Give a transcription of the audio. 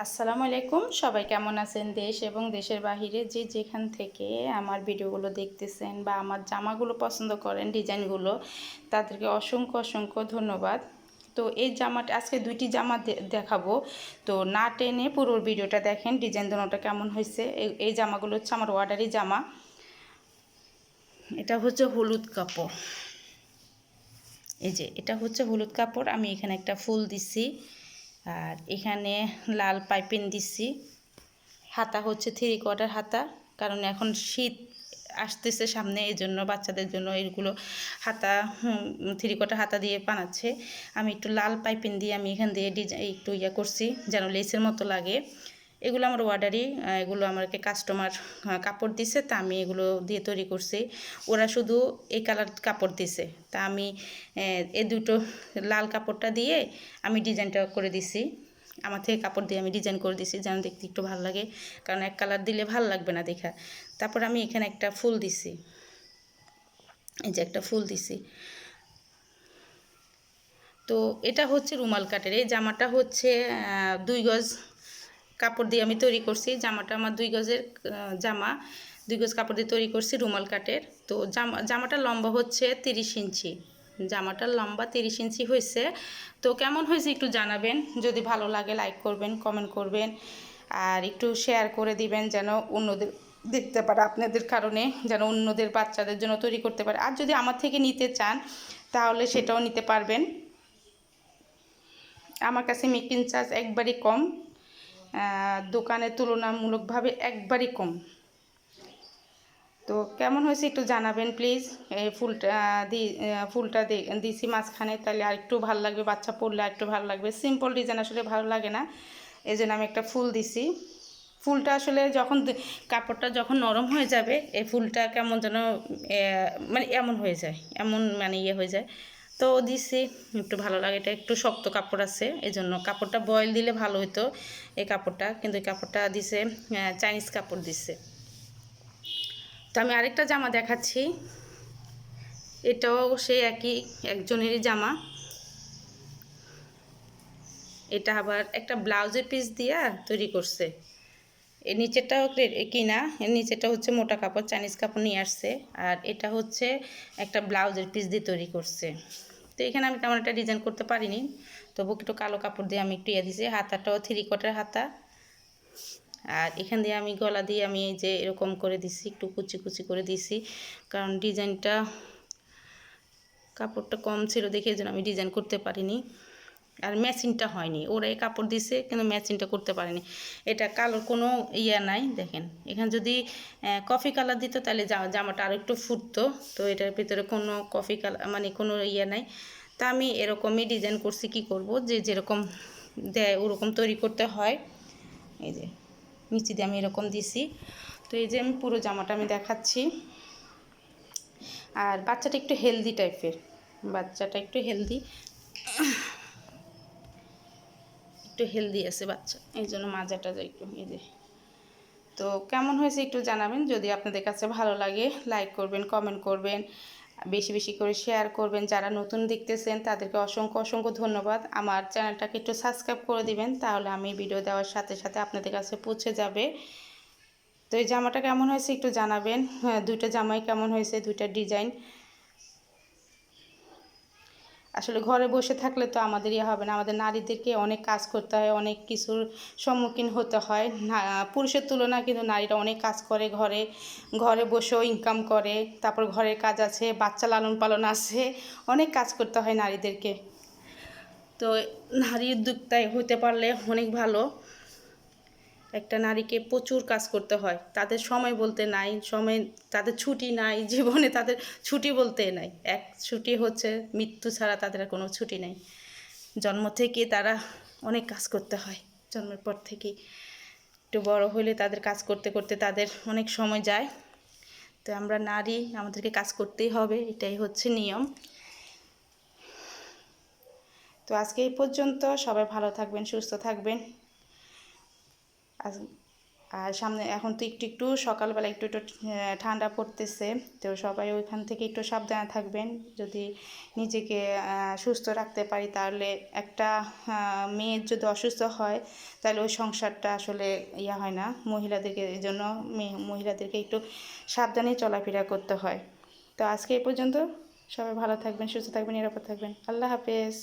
আসসালামু আলাইকুম। সবাই কেমন আছেন? দেশ এবং দেশের বাহিরে যে যেখান থেকে আমার ভিডিওগুলো দেখতেছেন বা আমার জামাগুলো পছন্দ করেন, ডিজাইনগুলো, তাদেরকে অসংখ্য অসংখ্য ধন্যবাদ। তো এই জামাটা, আজকে দুইটি জামা দেখাবো। তো না টেনে পুরো ভিডিওটা দেখেন, ডিজাইন দোনোটা কেমন হয়েছে। এই- এই জামাগুলো হচ্ছে আমার অর্ডারি জামা। এটা হচ্ছে হলুদ কাপড়। এই যে, এটা হচ্ছে হলুদ কাপড়। আমি এখানে একটা ফুল দিছি। আর এখানে লাল পাইপিং দিছি। হাতা হচ্ছে থ্রি কোয়ার্টার হাতা, কারণ এখন শীত আসতেছে সামনে এই জন্য বাচ্চাদের জন্য এগুলো হাতা থ্রি কোয়ার্টার হাতা দিয়ে বানাচ্ছে। আমি একটু লাল পাইপিং দিয়ে আমি এখান দিয়ে ডিজাইন একটু ইয়া করছি, যেন লেসের মতো লাগে। এগুলো আমার অর্ডারই এগুলো আমাকে কাস্টমার কাপড় দিছে, তা আমি এগুলো দিয়ে তৈরি করছি। ওরা শুধু এই কালার কাপড় দিছে। তা আমি এই দুটো লাল কাপড়টা দিয়ে আমি ডিজাইনটা করে দিছি। আমার থেকে কাপড় দিয়ে আমি ডিজাইন করে দিছি, যেন দেখতে একটু ভালো লাগে। কারণ এক কালার দিলে ভালো লাগবে না দেখা। তারপর আমি এখানে একটা ফুল দিছি। এই যে একটা ফুল দিছি। তো এটা হচ্ছে রুমাল কাটের এই জামাটা হচ্ছে দুই গজ কাপড় দিয়ে আমি তৈরি করছি। জামাটা আমার দুই গজের জামা, দুই গজ কাপড় দিয়ে তৈরি করছি রুমাল কাটের তো জামা জামাটার লম্বা হচ্ছে তিরিশ ইঞ্চি। জামাটার লম্বা তিরিশ ইঞ্চি হয়েছে তো কেমন হয়েছে একটু জানাবেন। যদি ভালো লাগে লাইক করবেন, কমেন্ট করবেন। আর একটু শেয়ার করে দিবেন যেন অন্যদের দেখতে পারে, আপনাদের কারণে যেন অন্যদের বাচ্চাদের জন্য তৈরি করতে পারে। আর যদি আমার থেকে নিতে চান, তাহলে সেটাও নিতে পারবেন। আমার কাছে মেকিং চার্জ একবারই কম। আহ, দোকানের তুলনামূলকভাবে একবারই কম। তো কেমন হয়েছে একটু জানাবেন প্লিজ। এই ফুলটা দি ফুলটা দিছি মাঝখানে তাহলে আর একটু ভালো লাগবে বাচ্চা পড়লে আর একটু ভালো লাগবে। সিম্পল ডিজাইন আসলে ভালো লাগে না এই জন্য আমি একটা ফুল দিছি। ফুলটা আসলে যখন কাপড়টা যখন নরম হয়ে যাবে এই ফুলটা কেমন যেন মানে এমন হয়ে যায় এমন মানে ইয়ে হয়ে যায়। তো দিছি, একটু ভালো লাগে, এটা একটু শক্ত কাপড় আছে এই জন্য কাপড়টা বয়েল দিলে ভালো হতো এই কাপড়টা, কিন্তু এই কাপড়টা দিছে চাইনিজ কাপড় দিছে। তো আমি আরেকটা জামা দেখাচ্ছি, এটাও সেই একই, একজনেরই জামা। এটা আবার একটা ব্লাউজের পিস দিয়া তৈরি করছে। এর নিচেরটাও কিনা এর নিচেরটা হচ্ছে মোটা কাপড়, চাইনিজ কাপড় নিয়ে আসছে। আর এটা হচ্ছে একটা ব্লাউজের পিস দিয়ে তৈরি করছে। তো এখানে আমি তেমন একটা ডিজাইন করতে পারিনি। তবু একটু কালো কাপড় দিয়ে আমি একটু ইয়ে দিয়েছি হাতাটাও থ্রি কোয়ার্টার হাতা। আর এখান দিয়ে আমি গলা দিয়ে আমি এই যে এরকম করে দিছি, একটু কুচি কুচি করে দিছি। কারণ ডিজাইনটা কাপড়টা কম ছিল দেখে এই আমি ডিজাইন করতে পারিনি। আর ম্যাচিংটা হয়নি। ওরা এই কাপড় দিছে, কিন্তু ম্যাচিংটা করতে পারেনি। এটা কালোর কোনো ইয়ে নাই, দেখেন। এখানে যদি কফি কালার দিত, তাহলে জামাটা আরও একটু ফুটতো। তো এটার ভিতরে কোনো কফি কালার মানে কোনো ইয়ে নাই। তা আমি এরকমই ডিজাইন করছি, কি করব? যে যেরকম দেয়, ওরকম তৈরি করতে হয়। এই যে, নিচে দিয়ে আমি এরকম দিছি। তো এই যে আমি পুরো জামাটা আমি দেখাচ্ছি। আর বাচ্চাটা একটু হেলদি টাইপের বাচ্চাটা একটু হেলদি একটু হেলদি আছে বাচ্চা। এই জন্য মাজাটা যায় একটু এই যে। তো কেমন হয়েছে একটু জানাবেন। যদি আপনাদের কাছে ভালো লাগে লাইক করবেন কমেন্ট করবেন, বেশি বেশি করে শেয়ার করবেন। যারা নতুন দেখতেছেন, তাদেরকে অসংখ্য অসংখ্য ধন্যবাদ। আমার চ্যানেলটাকে একটু সাবস্ক্রাইব করে দিবেন, তাহলে আমি ভিডিও দেওয়ার সাথে সাথে আপনাদের কাছে পৌঁছে যাবে। তো এই জামাটা কেমন হয়েছে একটু জানাবেন। হ্যাঁ দুইটা জামাই কেমন হয়েছে, দুইটা ডিজাইন আসলে ঘরে বসে থাকলে তো আমাদের ইয়ে হবে না। আমাদের নারীদেরকে অনেক কাজ করতে হয়, অনেক কিছুর সম্মুখীন হতে হয়। পুরুষের তুলনায় কিন্তু নারীরা অনেক কাজ করে ঘরে। ঘরে বসেও ইনকাম করে, তারপর ঘরের কাজ আছে, বাচ্চা লালন পালন আছে, অনেক কাজ করতে হয় নারীদেরকে। তো নারী উদ্যোক্তায় হতে পারলে অনেক ভালো। একটা নারীকে প্রচুর কাজ করতে হয়। তাদের সময় বলতে নাই, সময়, তাদের ছুটি নাই, জীবনে তাদের ছুটি বলতে নাই। এক ছুটি হচ্ছে, মৃত্যু ছাড়া তাদের কোনো ছুটি নেই। জন্ম থেকে তারা অনেক কাজ করতে হয়। জন্মের পর থেকেই একটু বড় হলে তাদের কাজ করতে করতে তাদের অনেক সময় যায়। তো আমরা নারী, আমাদেরকে কাজ করতেই হবে, এটাই হচ্ছে নিয়ম। তো আজকে এই পর্যন্ত সবাই ভালো থাকবেন, সুস্থ থাকবেন। আর সামনে এখন তো একটু একটু সকালবেলা একটু একটু ঠান্ডা পড়তেছে। তো সবাই ওইখান থেকে একটু সাবধানে থাকবেন। যদি নিজেকে সুস্থ রাখতে পারি, তাহলে একটা মেয়ের যদি অসুস্থ হয়, তাহলে ওই সংসারটা আসলে ইয়া হয় না। মহিলাদেরকে এই জন্য মহিলাদেরকে একটু সাবধানে চলাফেরা করতে হয়। তো আজকে এ পর্যন্ত। সবাই ভালো থাকবেন, সুস্থ থাকবেন, নিরাপদ থাকবেন। আল্লাহ হাফেজ।